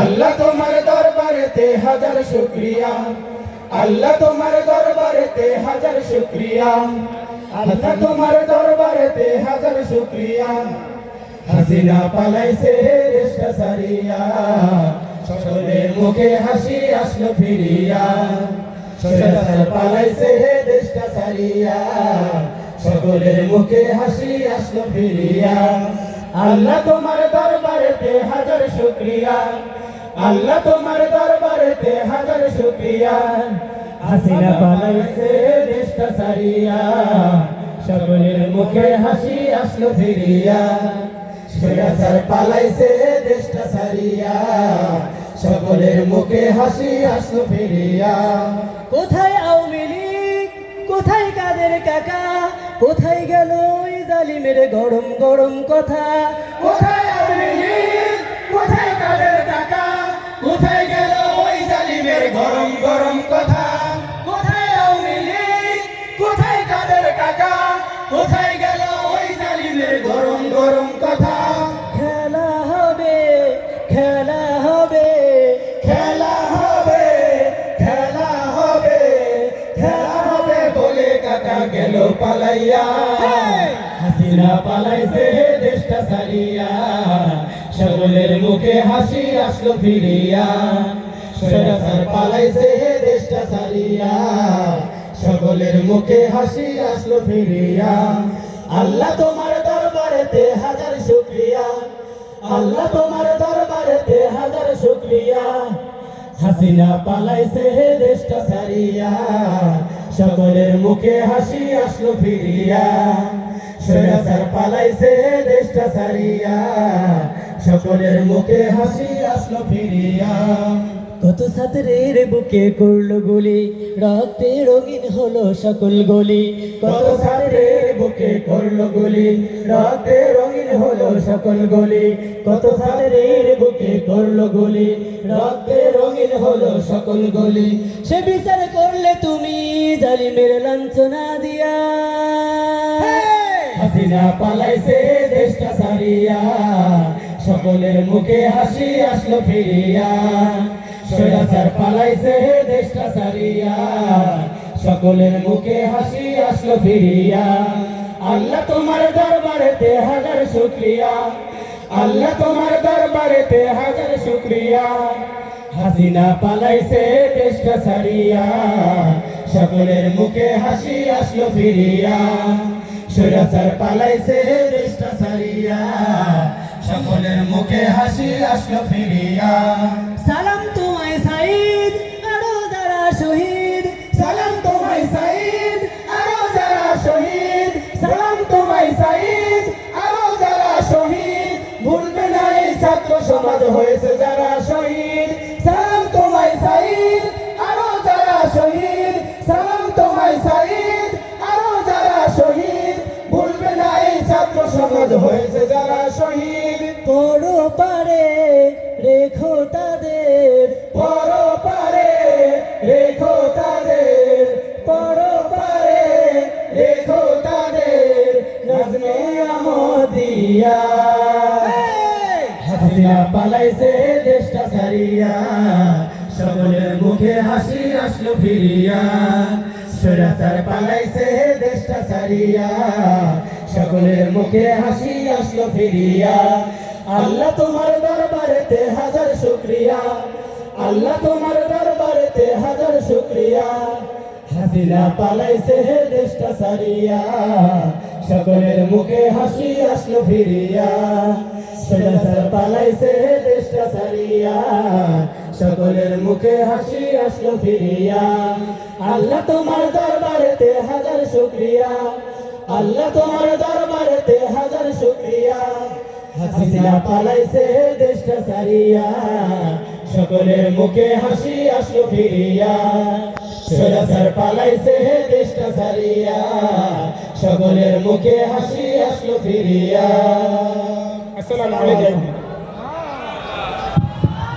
আল্লাহ তোমার দরবারেতে হাজার শুক্রিয়া। আল্লাহ তোমার দরবারেতে হাজার শুক্রিয়া। আল্লাহ তোমার দরবারেতে হাজার শুক্রিয়া। হাসিনা পালাইছে দেশটা সারিয়া। সকলের মুখে হাসি আসলো ফিরিয়া। সৈরাসার পালাইছে দেশটা সারিয়া। সকলের মুখে হাসি আসলো ফিরিয়া। আল্লাহ তোমার দরবারেতে হাজার শুক্রিয়া। আল্লাহ তোমার দরবারেতে হাজার শুক্রিয়া। হাসিনা পালাইছে দেশটা সারিয়া সকলের মুখে হাসি আসলো ফিরিয়া। সৈরাসার পালাইছে দেশটা সারিয়া সকলের মুখে হাসি আসলো ফিরিয়া। কোথায় আওয়ামী লীগ? কোথায় কাদের কাকা? কোথায় গেল জালিমের গরম গরম কথা। কোথায় লীগ? কোথায় কাদের টাকা? কোথায় গেল ওই জালিমের গরম গরম কথা? কোথায়? কোথায় গেল ওই গরম গরম কথা? খেলা হবে খেলা হবে খেলা হবে খেলা হবে খেলা হবে বলে কাকা গেল পালাইয়া। হাসিনা পালাইছে দেশটা সারিয়া সকলের মুখে হাসি আসলো ফিরিয়া। সরাসর পালাইছে দেশটা সারিয়া সকলের মুখে হাসি আসলো ফিরিয়া। আল্লাহ তোমার দরবারেতে হাজার শুক্রিয়া। আল্লাহ তোমার দরবারেতে হাজার শুক্রিয়া। হাসিনা পালাইছে হে দেশটা সারিয়া সকলের মুখে হাসি আসলো ফিরিয়া। সৈরাসার পালাইছে দেশটা সারিয়া সকলের মুখে হাসি আসলো ফিরিয়া। কত ছাত্রের বুকে করল গুলি রক্তে রঙিন হলো সকল গলি। কত ছাত্রের বুকে করল গুলি রক্তে রঙিন হলো সকল গলি। কত ছাত্রের বুকে করল গুলি রক্তে রঙিন হলো সকল গলি। সে বিচার করলে তুমি জালিমের লাঞ্ছনা দিয়া। হাসিনা পালাইছে দেশটা সারিয়া সকলের মুখে হাসি আসলো ফিরিয়া। সৈরাসার পালাইছে দেশটা সারিয়া সকলের মুখে হাসি আসলো ফিরিয়া। আল্লাহ তোমার দরবারেতে হাজার শুক্রিয়া। আল্লাহ তোমার দরবারেতে হাজার শুক্রিয়া। হাসিনা পালাইছে দেশটা সারিয়া সকলের মুখে হাসি আসলো ফিরিয়া। সৈরাসার পালাইছে দেশটা সারিয়া। সকলের মুখে হাসি আসলো ফিরিয়া। সমাজ হয়েছে যারা শহীদ। পড়ো পারে রেখো তাদের। পর পারে রেখো তাদের। পর পারে রেখো তাদের। নজমে আমদিয়া হাসিনা পালাইছে দেশটা সারিয়া সকলের মুখে হাসি আসলো ফিরিয়া। সৈরাচার পালাইছে দেশটা সারিয়া সকলের মুখে হাসি আসলো ফিরিয়া। আল্লাহ তোমার দরবারেতে হাজার শুক্রিয়া। আল্লাহ তোমার দরবারেতে হাজার শুক্রিয়া। হাসিনা পালাইছে হে দেশটা সারিয়া সকলের মুখে হাসি আসলো ফিরিয়া। সৈরাচার পালাইছে হে দেশটা সারিয়া সকলের মুখে হাসি আসলো ফিরিয়া। আল্লাহ তোমার দরবারেতে হাজার শুক্রিয়া। আল্লাহ তোমার দরবারেতে হাজার শুক্রিয়া। হাসিনা পালাইছে দেশটা সারিয়া সকলের মুখে হাসি আসলো ফিরিয়া। সৈরাচার পালাইছে দেশটা সারিয়া সকলের মুখে হাসি আসলো ফিরিয়া। আসসালামু আলাইকুম।